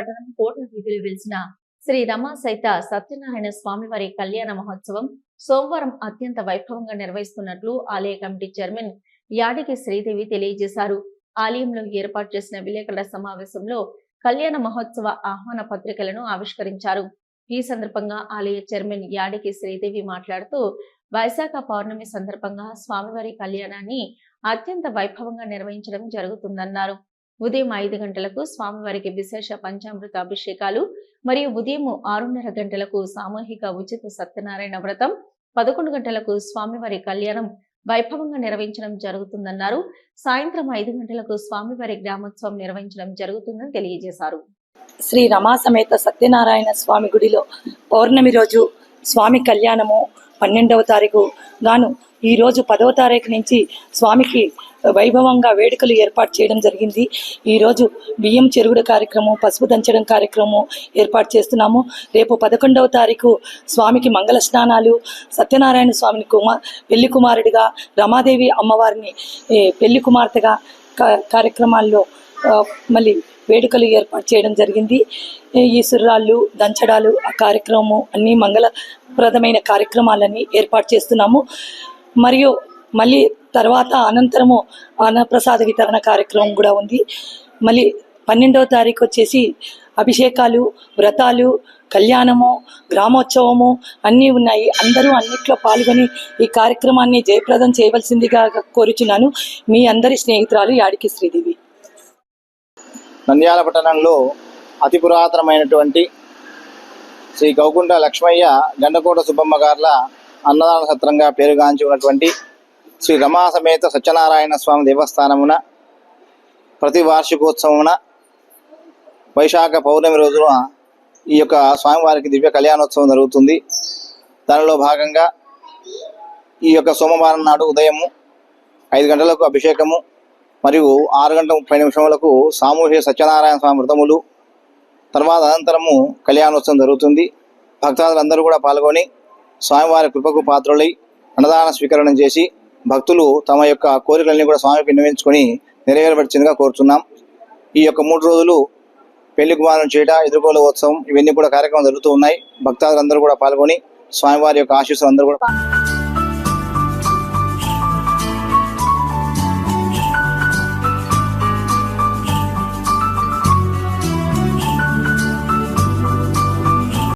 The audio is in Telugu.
పట్టణం కోట వీధిలో వెలిసిన శ్రీ రమా సైత సత్యనారాయణ స్వామివారి కళ్యాణ మహోత్సవం సోమవారం అత్యంత వైభవంగా నిర్వహిస్తున్నట్లు ఆలయ కమిటీ చైర్మన్ యాడికి శ్రీదేవి తెలియజేశారు. ఆలయంలో ఏర్పాటు చేసిన విలేకరుల సమావేశంలో కళ్యాణ మహోత్సవ ఆహ్వాన పత్రికలను ఆవిష్కరించారు. ఈ సందర్భంగా ఆలయ చైర్మన్ యాడికి శ్రీదేవి మాట్లాడుతూ వైశాఖ పౌర్ణమి సందర్భంగా స్వామివారి కళ్యాణాన్ని అత్యంత వైభవంగా నిర్వహించడం జరుగుతుందన్నారు. ఉదయం ఐదు గంటలకు స్వామివారికి విశేష పంచామృత అభిషేకాలు మరియు ఉదయం ఆరున్నర గంటలకు సామూహిక ఉచిత సత్యనారాయణ వ్రతం పదకొండు గంటలకు స్వామివారి కళ్యాణం వైభవంగా నిర్వహించడం జరుగుతుందన్నారు. సాయంత్రం ఐదు గంటలకు స్వామివారి గ్రామోత్సవం నిర్వహించడం జరుగుతుందని తెలియజేశారు. శ్రీ రమా సమేత సత్యనారాయణ స్వామి గుడిలో పౌర్ణమి రోజు స్వామి కళ్యాణము పన్నెండవ తారీఖు గాను ఈరోజు పదవ తారీఖు నుంచి స్వామికి వైభవంగా వేడుకలు ఏర్పాటు చేయడం జరిగింది. ఈరోజు బియ్యం చెరుగుడు కార్యక్రమం పసుపు దంచడం కార్యక్రమం ఏర్పాటు చేస్తున్నాము. రేపు పదకొండవ తారీఖు స్వామికి మంగళ స్నానాలు సత్యనారాయణ స్వామిని కుమార్ పెళ్ళి కుమారుడిగా రమాదేవి అమ్మవారిని పెళ్ళి కుమార్తెగా కార్యక్రమాల్లో మళ్ళీ వేడుకలు ఏర్పాటు చేయడం జరిగింది. ఈ ఈశ్వరాళ్ళు దంచడాలు ఆ కార్యక్రమము అన్ని మంగళప్రదమైన కార్యక్రమాలన్నీ ఏర్పాటు చేస్తున్నాము. మరియు మళ్ళీ తర్వాత అనంతరము అన్నప్రసాద వితరణ కార్యక్రమం కూడా ఉంది. మళ్ళీ పన్నెండవ తారీఖు వచ్చేసి అభిషేకాలు వ్రతాలు కళ్యాణము గ్రామోత్సవము అన్నీ ఉన్నాయి. అందరూ అన్నిట్లో పాల్గొని ఈ కార్యక్రమాన్ని జయప్రదం చేయవలసిందిగా కోరుచున్నాను. మీ అందరి స్నేహితురాలు యాడికి శ్రీదేవి. నంద్యాల పట్టణంలో అతి పురాతనమైనటువంటి శ్రీ గౌకుంఠ లక్ష్మయ్య గండకోట సుబ్బమ్మ గార్ల అన్నదాన సత్రంగా పేరుగాంచి ఉన్నటువంటి శ్రీ రమా సమేత సత్యనారాయణ స్వామి దేవస్థానమున ప్రతి వార్షికోత్సవమున వైశాఖ పౌర్ణమి రోజున ఈ యొక్క స్వామివారికి దివ్య కళ్యాణోత్సవం జరుగుతుంది. దానిలో భాగంగా ఈ యొక్క సోమవారం నాడు ఉదయము ఐదు గంటలకు అభిషేకము మరియు ఆరు గంటల ముప్పై నిమిషములకు సామూహిక సత్యనారాయణ స్వామి వ్రతములు తర్వాత అనంతరము కళ్యాణోత్సవం జరుగుతుంది. భక్తాదులందరూ కూడా పాల్గొని స్వామివారి కృపకు పాత్రులై అన్నదాన స్వీకరణ చేసి భక్తులు తమ యొక్క కోరికలన్నీ కూడా స్వామికి విన్నవించుకొని నెరవేరబడిచిందిగా కోరుతున్నాం ఈ యొక్క మూడు రోజులు పెళ్ళి కుమారం చేయట ఎదుర్కోల ఉత్సవం ఇవన్నీ కూడా కార్యక్రమం జరుగుతూ ఉన్నాయి. భక్తాదులందరూ కూడా పాల్గొని స్వామివారి యొక్క ఆశీస్సులు అందరూ కూడా